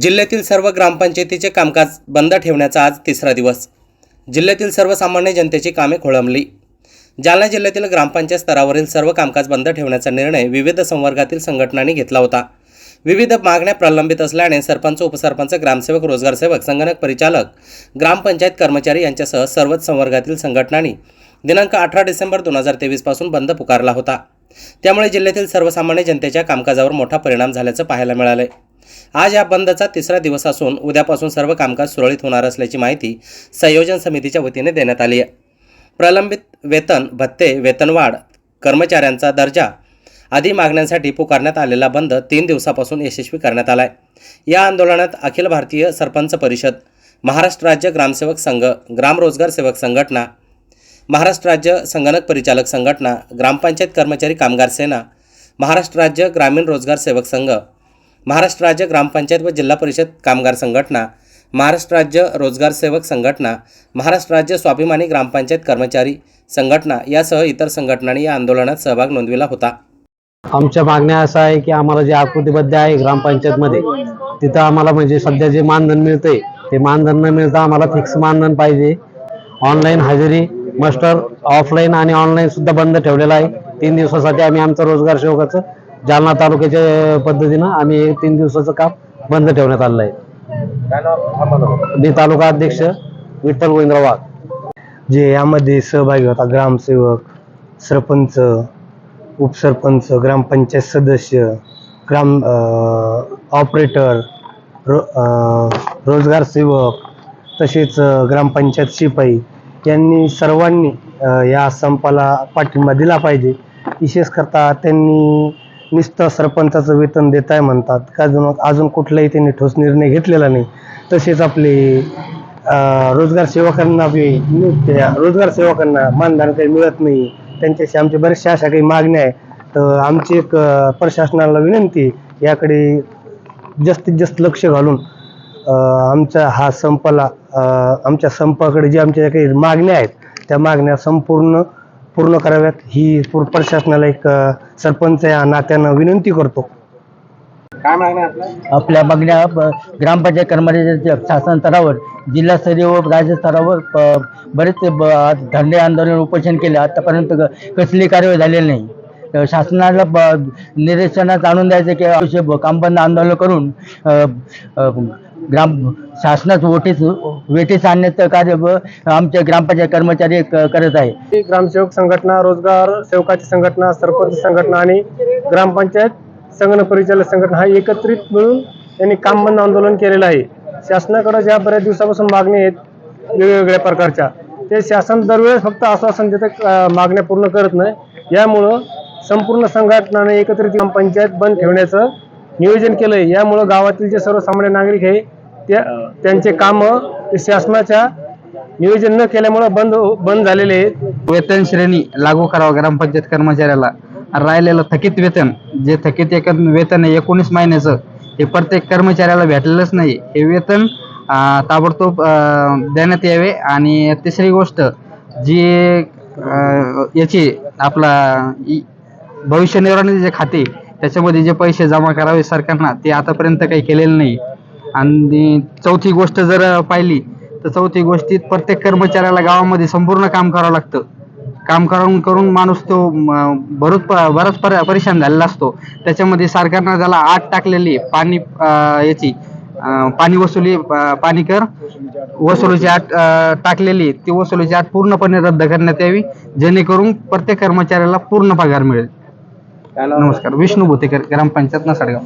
जिल्ह्यातील सर्व ग्रामपंचायतीचे कामकाज बंद ठेवण्याचा आज तिसरा दिवस. जिल्ह्यातील सर्वसामान्य जनतेची कामे खोळंबली. जालना जिल्ह्यातील ग्रामपंचायत स्तरावरील सर्व कामकाज बंद ठेवण्याचा निर्णय विविध संवर्गातील संघटनांनी घेतला होता. विविध मागण्या प्रलंबित असल्याने सरपंच उपसरपंच ग्रामसेवक रोजगार सेवक संगणक परिचालक ग्रामपंचायत कर्मचारी यांच्यासह सर्वच संवर्गातील संघटनांनी दिनांक अठरा डिसेंबर दोन हजार तेवीसपासून बंद पुकारला होता. त्यामुळे जिल्ह्यातील सर्वसामान्य जनतेच्या कामकाजावर मोठा परिणाम झाल्याचं पाहायला मिळालंय. आज या बंदचा तिसरा दिवस असून उद्यापासून सर्व कामकाज सुरळीत होणार असल्याची माहिती संयोजन समितीच्या वतीने देण्यात आली आहे. प्रलंबित वेतन भत्ते वेतनवाढ कर्मचाऱ्यांचा दर्जा आदी मागण्यांसाठी पुकारण्यात आलेला बंद तीन दिवसापासून यशस्वी करण्यात आला आहे या आंदोलनात अखिल भारतीय सरपंच परिषद महाराष्ट्र राज्य ग्रामसेवक संघ ग्रामरोजगार सेवक संघटना महाराष्ट्र राज्य संगणक परिचालक संघटना ग्रामपंचायत कर्मचारी कामगार सेना महाराष्ट्र राज्य ग्रामीण रोजगार सेवक संघ महाराष्ट्र राज्य ग्रामपंचायत व जिल्हा परिषद कामगार संघटना महाराष्ट्र राज्य रोजगार सेवक संघटना महाराष्ट्र राज्य स्वाभिमानी ग्रामपंचायत कर्मचारी संघटना यासह इतर संघटनांनी या आंदोलनात सहभाग नोंदविला होता. आमच्या मागण्या असं आहे की आम्हाला जे आकृतीबद्ध आहे ग्रामपंचायतमध्ये तिथं आम्हाला म्हणजे सध्या जे मानधन मिळतंय ते मानधन न मिळता आम्हाला फिक्स मानधन पाहिजे. ऑनलाईन हजेरी मास्टर ऑफलाईन आणि ऑनलाईन सुद्धा बंद ठेवलेला आहे. तीन दिवसासाठी आम्ही आमचं रोजगार सेवकाचं जालना तालुक्याच्या पद्धतीनं आम्ही हे तीन दिवसाचं काम बंद ठेवण्यात आलेलं आहे मी तालुका अध्यक्ष विठ्ठल गोविंदराव वाघ जे यामध्ये सहभागी होता ग्रामसेवक सरपंच उपसरपंच ग्रामपंचायत सदस्य ग्राम ऑपरेटर रो रोजगार सेवक तसेच ग्रामपंचायत शिपाई यांनी सर्वांनी या संपाला पाठिंबा दिला पाहिजे. विशेष करता त्यांनी नुसतं सरपंचाचं वेतन देत आहे म्हणतात. का अजून अजून कुठलाही त्यांनी ठोस निर्णय घेतलेला नाही. तसेच आपले रोजगार सेवकांना रोजगार सेवकांना मानधन काही मिळत नाही. त्यांच्याशी आमच्या बऱ्याचशा अशा काही मागण्या आहे तर आमची एक प्रशासनाला विनंती याकडे जास्तीत जास्त लक्ष घालून आमचा हा संपला आमच्या संपाकडे जे आमच्या काही मागण्या आहेत त्या मागण्या संपूर्ण पूर्ण कराव्यात. ही पूर प्रशासनाला एक सरपंच या नात्यानं विनंती करतो. आपल्या मागण्या ग्रामपंचायत कर्मचाऱ्यांच्या शासन स्तरावर जिल्हास्तरीय व राज्य स्तरावर बरेच ब- धरणे आंदोलन उपोषण केले. आतापर्यंत क- कसली कार्यवाही झालेली नाही. शासनाला ब- निदर्शनास आणून द्यायचे की कामबंद आंदोलन करून ग्राम शासनास वोटीस वेटीस आणण्याचं कार्य आमच्या ग्रामपंचायत कर्मचारी क- करत आहे. ग्रामसेवक संघटना रोजगार सेवकाची संघटना सरपंच संघटना आणि ग्रामपंचायत संगणक परिचालक संघटना हा एकत्रित मिळून त्यांनी काम बंद आंदोलन केलेलं आहे. शासनाकडे ज्या बऱ्याच दिवसापासून मागणी आहेत वेगवेगळ्या प्रकारच्या ते शासन दरवेळेस फक्त आश्वासन देतं मागण्या पूर्ण करत नाही. यामुळं संपूर्ण संघटनाने एकत्रित ग्रामपंचायत बंद ठेवण्याचं नियोजन केलंय. यामुळं गावातील जे सर्वसामान्य नागरिक आहे त्या त्यांचे कामं शासनाच्या नियोजन न केल्यामुळं बंद बंद झालेले आहेत. वेतन श्रेणी लागू करावं ग्रामपंचायत कर्मचाऱ्याला. राहिलेलं थकीत वेतन जे थकीत एक वेतन आहे एकोणीस महिन्याचं हे प्रत्येक कर्मचाऱ्याला भेटलेलंच नाही. हे वेतन ताबडतोब देण्यात यावे. आणि तिसरी गोष्ट जी याची आपला भविष्य निर्वाह जे खाते त्याच्यामध्ये जे पैसे जमा करावे सरकारनं ते आतापर्यंत काही केलेलं नाही. आणि चौथी गोष्ट जर पाहिली तर चौथी गोष्टीत प्रत्येक कर्मचाऱ्याला गावामध्ये संपूर्ण काम करावं लागतं काम करून करून माणूस तो म, बरोच पर परेशान झालेला असतो त्याच्यामध्ये सरकारनं त्याला आठ टाकलेली. पाणी याची पाणी वसुली पाणी कर वसुलीची अं, टाकलेली. ती वसुलीची आठ पूर्णपणे रद्द करण्यात यावी जेणेकरून प्रत्येक कर्मचाऱ्याला पूर्ण पगार मिळेल नमस्कार विष्णू भुतेकर ग्रामपंचायत नसडगाव